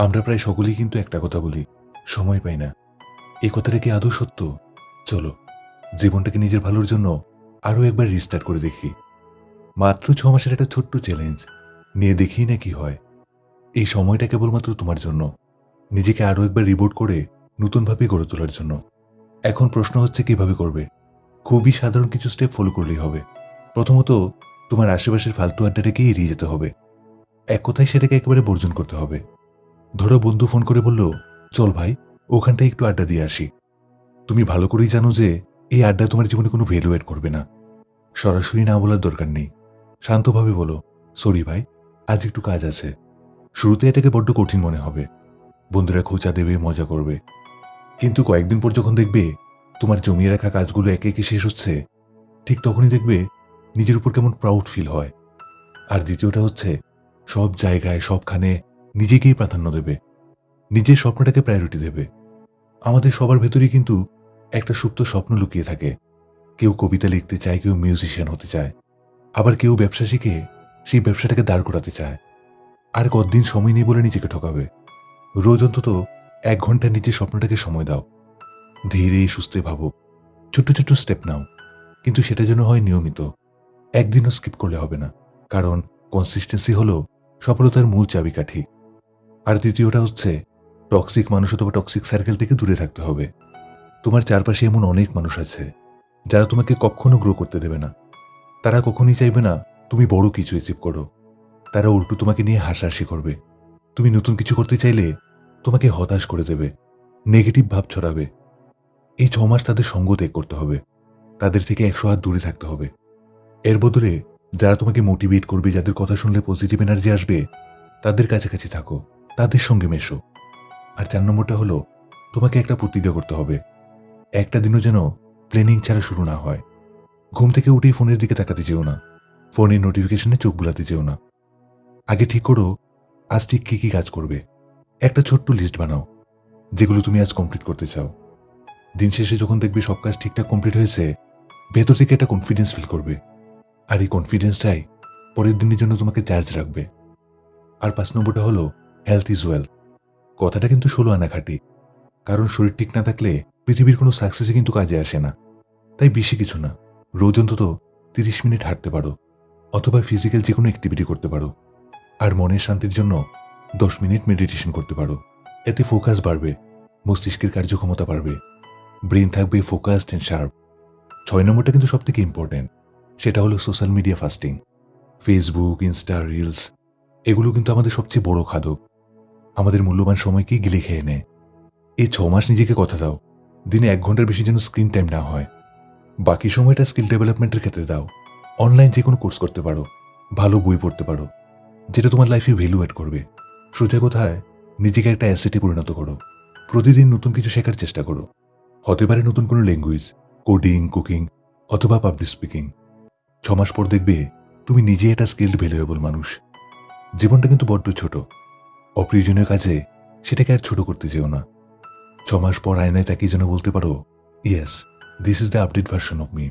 আমরা প্রায় সকলেই কিন্তু একটা কথা বলি, সময় পাই না। এই কথাটা কি আদৌ সত্য? চলো, জীবনটাকে নিজের ভালোর জন্য আরও একবার রিস্টার্ট করে দেখি। মাত্র ছ মাসের একটা ছোট্ট চ্যালেঞ্জ নিয়ে দেখি না কি হয়। এই সময়টা কেবলমাত্র তোমার জন্য, নিজেকে আরও একবার রিবোট করে নতুনভাবে গড়ে তোলার জন্য। এখন প্রশ্ন হচ্ছে কীভাবে করবে? খুবই সাধারণ কিছু স্টেপ ফলো করলেই হবে। প্রথমত, তোমার আশেপাশের ফালতু আড্ডাটাকে এড়িয়ে যেতে হবে। এক কথায় সেটাকে একেবারে বর্জন করতে হবে। ধরো বন্ধু ফোন করে বলল, চল ভাই, ওখানটায় একটু আড্ডা দিয়ে আসি। তুমি ভালো করেই জানো যে, এই আড্ডা তোমার জীবনে কোনো ভ্যালু এড করবে না। সরাসরি না বলার দরকার নেই। শান্তভাবে বলো সরি ভাই, আজ একটু কাজ আছে। শুরুতে এটাকে বড্ড কঠিন মনে হবে। বন্ধুরা খোঁচা দেবে, মজা করবে। কিন্তু কয়েকদিন পর যখন দেখবে তোমার জমিয়ে রাখা কাজগুলো একে একে শেষ হচ্ছে, ঠিক তখনই দেখবে নিজের উপর কেমন প্রাউড ফিল হয়। আর দ্বিতীয়টা হচ্ছে, সব জায়গায়, সবখানে নিজেকেই প্রাধান্য দেবে, নিজের স্বপ্নটাকে প্রায়োরিটি দেবে। আমাদের সবার ভেতরেই কিন্তু একটা সুপ্ত স্বপ্ন লুকিয়ে থাকে। কেউ কবিতা লিখতে চায়, কেউ মিউজিশিয়ান হতে চায়, আবার কেউ ব্যবসা শিখে সেই ব্যবসাটাকে দাঁড় করাতে চায়। আর কতদিন সময় নেই বলে নিজেকে ঠকাবে? রোজ অন্তত এক ঘণ্টা নিজের স্বপ্নটাকে সময় দাও। ধীরে, সুস্থে ভাবো। ছোট্ট ছোট্ট স্টেপ নাও। কিন্তু সেটা যেন হয় নিয়মিত। একদিনও স্কিপ করলে হবে না। কারণ কনসিস্টেন্সি হলো সফলতার মূল চাবিকাঠি। আর দ্বিতীয়টা হচ্ছে টক্সিক মানুষ অথবা টক্সিক সার্কেল থেকে দূরে থাকতে হবে। তোমার চারপাশে এমন অনেক মানুষ আছে, যারা তোমাকে কখনো গ্রো করতে দেবে না। তারা কখনই চাইবে না, তুমি বড় কিছু অ্যাচিভ করো। তারা উল্টো তোমাকে নিয়ে হাসাহাসি করবে। তুমি নতুন কিছু করতে চাইলে, তোমাকে হতাশ করে দেবে নেগেটিভ ভাব ছড়াবে। এই ছ মাস তাদের সঙ্গ ত্যাগ করতে হবে। তাদের থেকে একশো হাত দূরে থাকতে হবে। এর বদলে, যারা তোমাকে মোটিভেট করবে, যাদের কথা শুনলে পজিটিভ এনার্জি আসবে, তাদের কাছাকাছি থাকো। তাদের সঙ্গে মেশো। আর চার নম্বরটা হলো, তোমাকে একটা প্রতিজ্ঞা করতে হবে। একটা দিনও যেন প্ল্যানিং ছাড়া শুরু না হয়। ঘুম থেকে উঠেই ফোনের দিকে তাকাতে যেও না। ফোনের নোটিফিকেশনে চোখ বুলাতে যেও না। আগে ঠিক করো, আজ ঠিক কী কী কাজ করবে। একটা ছোট্ট লিস্ট বানাও, যেগুলো তুমি আজ কমপ্লিট করতে চাও। দিন শেষে যখন দেখবে সব কাজ ঠিকঠাক কমপ্লিট হয়েছে, ভেতর থেকে একটা কনফিডেন্স ফিল করবে। আর এই কনফিডেন্সটাই পরের দিনের জন্য তোমাকে চার্জ রাখবে। আর পাঁচ নম্বরটা হলো হেলথ ইজ ওয়েলথ কথাটা কিন্তু ষোলো আনা খাটি। কারণ শরীর ঠিক না থাকলে পৃথিবীর কোনো সাকসেসই কিন্তু কাজে আসে না। তাই বেশি কিছু না। রোজ অন্তত তিরিশ মিনিট হাঁটতে পারো। অথবা ফিজিক্যাল যে কোনো অ্যাক্টিভিটি করতে পারো। আর মনের শান্তির জন্য দশ মিনিট মেডিটেশন করতে পারো। এতে ফোকাস বাড়বে, মস্তিষ্কের কার্যক্ষমতা বাড়বে। ব্রেন থাকবে ফোকাসড অ্যান্ড শার্প ছয় নম্বরটা কিন্তু সব থেকে ইম্পর্টেন্ট সেটা হলো social media fasting Facebook Insta reels এগুলো কিন্তু আমাদের সবচেয়ে বড় খাদক। আমাদের মূল্যবান সময়কেই গিলে খেয়ে নেয়? এই ছ মাস নিজেকে কথা দাও। দিনে এক ঘণ্টার বেশি যেন স্ক্রিন টাইম না হয়। বাকি সময়টা স্কিল ডেভেলপমেন্টের ক্ষেত্রে দাও। অনলাইন যে কোনো কোর্স করতে পারো। ভালো বই পড়তে পারো। যেটা তোমার লাইফে ভ্যালু অ্যাড করবে। সোজা কোথায়, নিজেকে একটা অ্যাসেটে পরিণত করো। প্রতিদিন নতুন কিছু শেখার চেষ্টা করো। হতে পারে নতুন কোনো ল্যাঙ্গুয়েজ কোডিং কুকিং অথবা পাবলিক স্পিকিং ছ মাস পর দেখবে, তুমি নিজে একটা স্কিল্ড ভ্যালুয়েবল মানুষ। জীবনটা কিন্তু বড্ড ছোট। অপ্রয়োজনীয় কাজে সেটাকে আর ছোট করতে চেও না। ছমাস মাস পর আয়নায় তাকিয়ে যেন বলতে পারো yes this is the update version of me